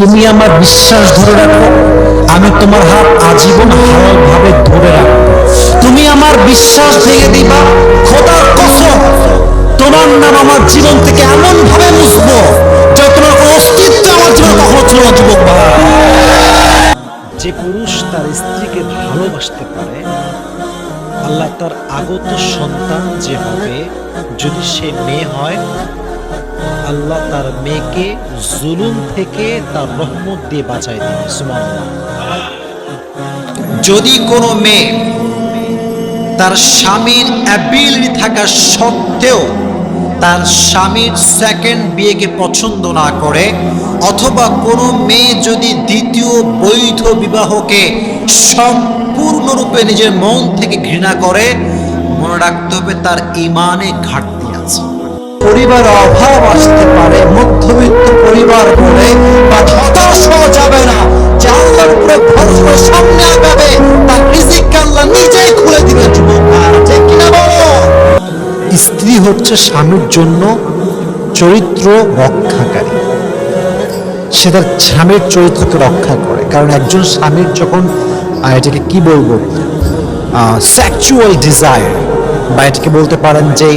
তুমি আমার বিশ্বাস ধরে রাখো। আমি তোমার হাত আজীবন ভাবে ধরে রাখব। তুমি আমার বিশ্বাস ভেঙে দিবা। খোদার কসম, তোমার নাম আমার জীবন থেকে এমন ভাবে মুছবো যে তোমার অস্তিত্ব আমার জীবনে কখনো ছিল না যুবক যে পুরুষ তার স্ত্রীকে ভালোবাসতে পারে, আল্লাহ তার আগত সন্তান যে হবে, যদি সে মেয়ে হয় আল্লাহ তার মেয়েকে জুলুম থেকে তার রহমত দিয়ে বাঁচাই সুবহানাল্লাহ। যদি কোনো মেয়ে তার স্বামীর অ্যাবিলিটি থাকা সত্ত্বেও তার স্বামীর সেকেন্ড বিয়েকে পছন্দ না করে, অথবা কোনো মেয়ে যদি দ্বিতীয় বৈধ বিবাহকে সম্পূর্ণরূপে নিজের মন থেকে ঘৃণা করে, মনে রাখতে হবে তার ইমানে ঘাটতি পরিবারে অভাব আসতে পারে, মধ্যবিত্ত পরিবার বলে, বা হতাশ হওয়া যাবে না। যে উপরে ভরসা সামনে আগাবে, তার রিজিক আল্লাহ নিজেই খুলে দিবে, যুবক কিনা বলো? স্ত্রী হচ্ছে স্বামীর জন্য চরিত্র রক্ষাকারী। সে তার স্বামীর চরিত্রকে রক্ষা করে। কারণ একজন স্বামীর যখন এটাকে কি বলব? সেক্সুয়াল ডিজায়ার বা এটাকে বলতে পারেন যে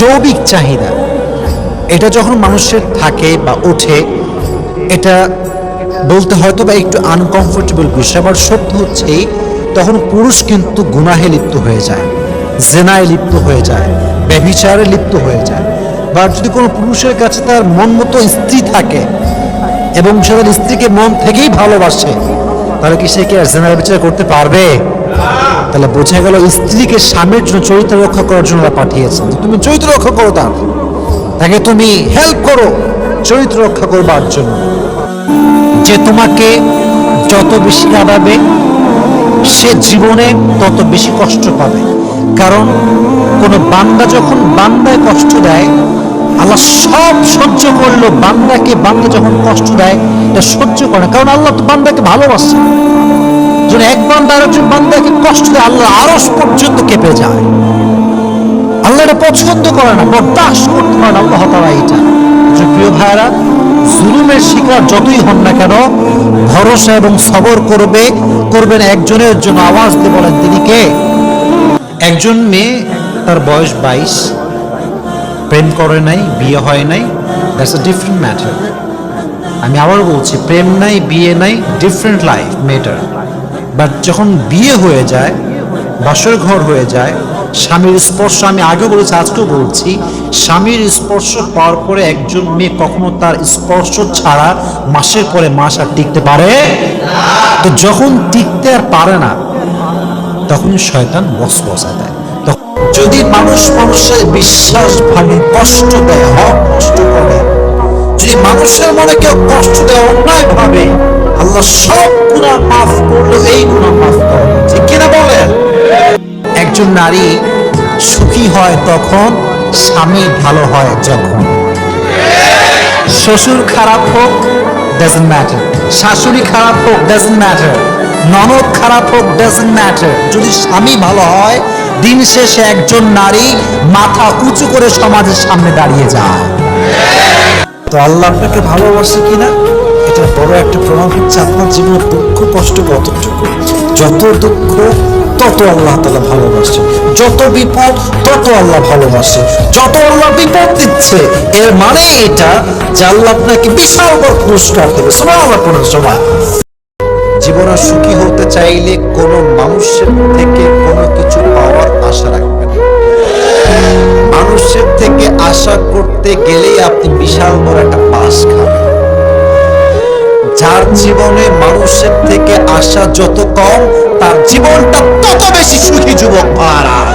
যৌবিক চাহিদা। এটা যখন মানুষের থাকে বা ওঠে, এটা বলতে হয়তো বা একটু আনকমফোর্টেবল বিষয়, আবার সত্য হচ্ছে তখন পুরুষ কিন্তু গুনাহে লিপ্ত হয়ে যায়, জেনায় লিপ্ত হয়ে যায়, ব্যভিচারে লিপ্ত হয়ে যায়। বা যদি কোনো পুরুষের কাছে তার মন মতো স্ত্রী থাকে এবং সে তার স্ত্রীকে মন থেকেই ভালোবাসে, তাহলে কি সে কি আর জেনারেল বিচার করতে পারবে? তাহলে বোঝা গেল স্ত্রীকে স্বামীর জন্য চরিত্র রক্ষা করার জন্য পাঠিয়েছেন তুমি চরিত্র রক্ষা করো তার। তাকে তুমি হেল্প করো চরিত্র রক্ষা করবার জন্য। যে তোমাকে যত বেশি কাঁদাবে, সে জীবনে তত বেশি কষ্ট পাবে। কারণ কোন বান্দা যখন বান্দায় কষ্ট দেয়, আল্লাহ সব সহ্য করল বান্দাকে বান্দা যখন কষ্ট দেয়, এটা সহ্য করে। কারণ আল্লাহ তো বান্দাকে ভালোবাসে। যখন এক বান্দা আরেকজন বান্দাকে কষ্ট দেয় আল্লাহ আরস পর্যন্ত কেঁপে যায়। আল্লাহ এটা পছন্দ করে না, বরদাস্ত করতে পারে না। আল্লাহ তারা এটা। প্রিয় ভাইরা জুলুমের শিকার যতই হন না কেন, ভরসা এবং সবর করবে, করবেন একজনের জন্য আওয়াজ দিয়ে বলেন, তিনি কে? একজন মেয়ে, তার বয়স বাইশ। প্রেম করে নাই, বিয়ে হয় নাই দ্যাটস আ ডিফারেন্ট ম্যাটার আমি আবার বলছি, প্রেম নাই, বিয়ে নাই ডিফারেন্ট লাইফ মেটার বাট যখন বিয়ে হয়ে যায়, বাসর ঘর হয়ে যায়, স্বামীর স্পর্শ, আমি আগেও বলেছি, আজকেও বলছি, স্বামীর স্পর্শ পাওয়ার পরে একজন মেয়ে কখনো তার স্পর্শ ছাড়া মাসের পরে মাস আর টিকতে পারে? তো যখন টিকতে আর পারে না, তখন শয়তান বস বসা দেয় যদি মানুষ মানুষের বিশ্বাস ভাঙে, কষ্ট দেয়, হক কষ্ট করে, যদি মানুষের মনে কেউ কষ্ট দেয় অন্যায় ভাবে আল্লাহ সব গুণা মাফ করল একজন নারী সুখী হয় তখন, স্বামী ভালো হয় যখন। শ্বশুর খারাপ হোক ডাজেন্ট ম্যাটার শাশুড়ি খারাপ হোক ডাজেন্ট ম্যাটার ননদ খারাপ হোক ডাজেন্ট ম্যাটার যদি স্বামী ভালো হয়, দিন শেষে একজন নারী মাথা উঁচু করে সমাজের সামনে দাঁড়িয়ে যায়। তো আল্লাহ আপনাকে ভালোবাসে কিনা? বড় একটা প্রমাণ হচ্ছে আপনার জীবনের দুঃখ, কষ্ট, কতটুকু? যত দুঃখ, তত আল্লাহ তালা ভালোবাসে। যত বিপদ, তত আল্লাহ ভালোবাসে। যত আল্লাহ বিপদ দিচ্ছে, এর মানে এটা যে আল্লাহ আপনাকে বিশাল বড় পুরস্কার দেবে। আল্লাহ কোনো সময় জীবনে সুখী হতে চাইলে কোনো মানুষের থেকে কোনো কিছু পাওয়ার আশা রাখবেন না। মানুষের থেকে আশা করতে গেলেই আপনি বিশাল বড় একটা পাস খাবেন। জীবনে মানুষের থেকে আশা যত কম তার জীবনটা তত বেশি সুখী যুবক ভাড়া।